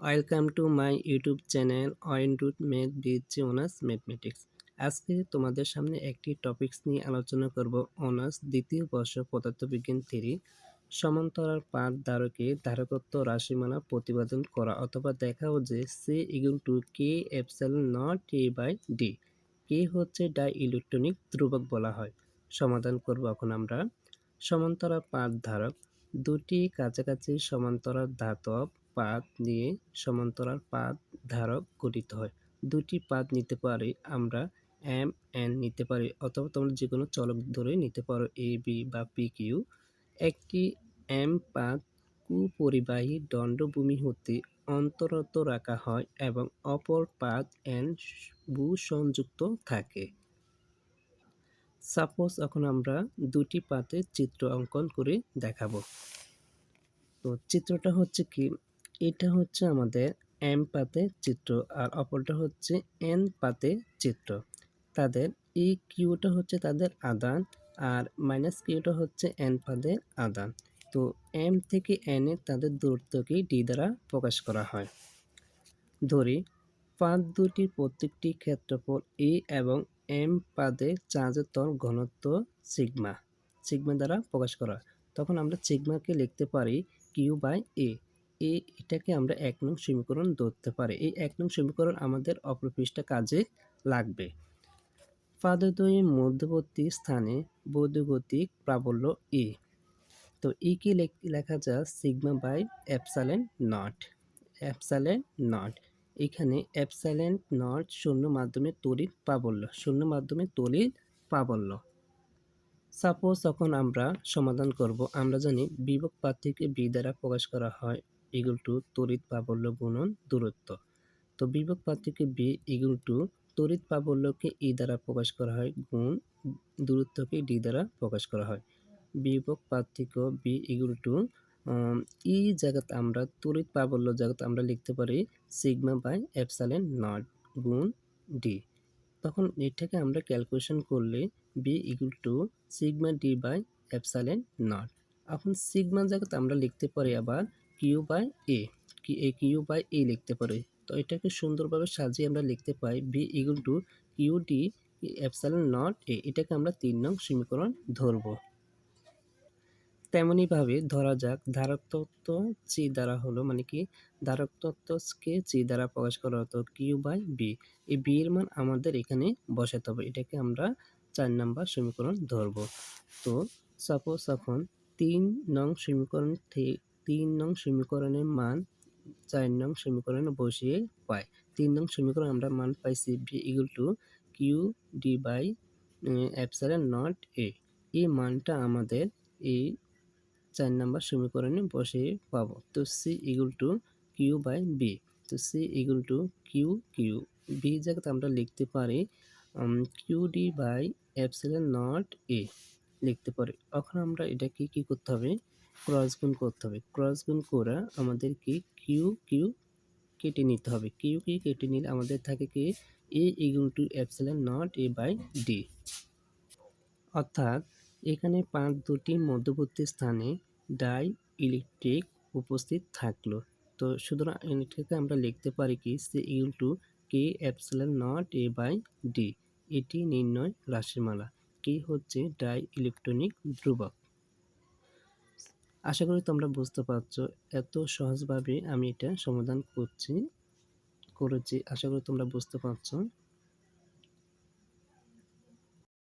Welcome to my YouTube channel when root math BSc honours mathematics আজকে তোমাদের সামনে একটি টপিকস নিয়ে আলোচনা করব অনার্স দ্বিতীয় বর্ষ পদার্থবিজ্ঞান থিরি সমান্তরাল পাত ধারকে ধারকত্ব রাশিমালা প্রতিপাদন করা অথবা দেখাও যে C equal to K epsilon naught A by D K হচ্ছে ডাই ইলেকট্রনিক ধ্রুবক বলা হয়। সমাধান করব এখন আমরা। সমান্তরাল পাত ধারক। দুটি কাছাকাছি সমান্তরাল ধাতব পাত নিয়ে সমান্তরাল পাত ধারক গঠিত হয়। দুটি পাত নিতে পারি আমরা এম, এন নিতে পারি অথবা তোমরা যে কোনো চলক ধরে নিতে পারো এ, বি বা পি, কিউ। একটি এম পাত কুপরিবাহী দণ্ডভূমি হতে অন্তরত রাখা হয় এবং অপর পাত এন সংযুক্ত থাকে। সাপোজ এখন আমরা দুটি পাতে চিত্র অঙ্কন করে দেখাবো। তো চিত্রটা হচ্ছে কি? এটা হচ্ছে আমাদের এম পাতে চিত্র আর অপরটা হচ্ছে এন পাতে চিত্র। তাদের এই কিউটা হচ্ছে তাদের আদান আর মাইনাস কিউটা হচ্ছে এন পাদের আদান। তো এম থেকে এন এ তাদের দূরত্বকে ডি দ্বারা প্রকাশ করা হয়। ধরি পাদ দুটির প্রত্যেকটি ক্ষেত্রফল এ এবং এম পাদে চার্জের তল ঘনত্ব সিগমা সিগমা দ্বারা প্রকাশ করা তখন আমরা সিগমাকে লিখতে পারি কিউ বাই এ। এ এটাকে আমরা এক নং সমীকরণ ধরতে পারি। এই এক নং সমীকরণ আমাদের অপরপৃষ্ঠে কাজে লাগবে। পাদদ্বয়ের মধ্যবর্তী স্থানে বৈদ্যুতিক প্রাবল্য এ। তো ই কি লেখা যায় sigma by epsilon naught. Epsilon naught. এখানে অ্যাপসালেন নট শূন্য মাধ্যমে তড়িৎ প্রাবল্য, শূন্য মাধ্যমে তড়িৎ প্রাবল্য। সাপোজ তখন আমরা সমাধান করব। আমরা জানি বিভক পার্থক্য বি দ্বারা প্রকাশ করা হয় ইগুল টু তড়িৎ প্রাবল্য গুণন দূরত্ব। তো বিভব পার্থক্য বি ইগুল টু তড়িৎ প্রাবল্যকে ই দ্বারা প্রকাশ করা হয় গুণ দূরত্বকে ডি দ্বারা প্রকাশ করা হয়। বিভব পার্থক্য বি ইগুল টু ই জায়গাতে আমরা তড়িৎ প্রাবল্য জায়গাতে আমরা লিখতে পারি সিগমা বাই এপসালেন নট গুণ ডি তখন এটাকে আমরা ক্যালকুলেশন করলে V equal to sigma D by epsilon naught এখন সিগমা জায়গাতে আমরা লিখতে পারি আবার কিউ বাই এ কি এ কিউ বাই এ লিখতে পারি। তো এটাকে সুন্দরভাবে সাজিয়ে আমরা লিখতে পাই B equal to Q D epsilon naught A এটাকে আমরা তিন নং সমীকরণ ধরব। তেমনইভাবে ধরা যাক, ধারক তত্ত্ব চি দ্বারা হলো মানে কি? ধারক তত্ত্বকে চি দ্বারা প্রকাশ করা হতো কিউ বাই বি এই বি এর মান আমাদের এখানে বসাতে হবে। এটাকে আমরা চার নাম্বার সমীকরণ ধরব। তো সাপোজ এখন তিন নং সমীকরণ থেকে তিন নং সমীকরণের মান চার নং সমীকরণে বসিয়ে পাই। তিন নং সমীকরণ আমরা মান পাইছি B equal to Q D by epsilon naught A এই মানটা আমাদের এই চার নম্বর সমীকরণে বসিয়ে পাবো। তো C equal to Q by B তো C equal to Q Q B জায়গাতে আমরা লিখতে পারি Q D by epsilon naught A লিখতে পারি। এখন আমরা এটাকে কি করতে হবে? ক্রস গুণ করতে হবে। ক্রস গুণ করা আমাদেরকে কিউ কিউ কেটে নিতে হবে। কিউ কিউ কেটে নিলে আমাদের থাকে কি A equal to epsilon naught A by D অর্থাৎ এখানে পাঁচ দুটি মধ্যবর্তী স্থানে ডাই ইলেকট্রিক উপস্থিত থাকল। তো সুতরাং এটাকে আমরা লিখতে পারি কি C equal to K epsilon naught A by D এটি নির্ণয় রাশিমালা। কে হচ্ছে ডাই ইলেকট্রনিক ধ্রুবক। আশা করি তোমরা বুঝতে পারছ এত সহজভাবে আমি এটা সমাধান করছি, করেছি। আশা করি তোমরা বুঝতে পারছ।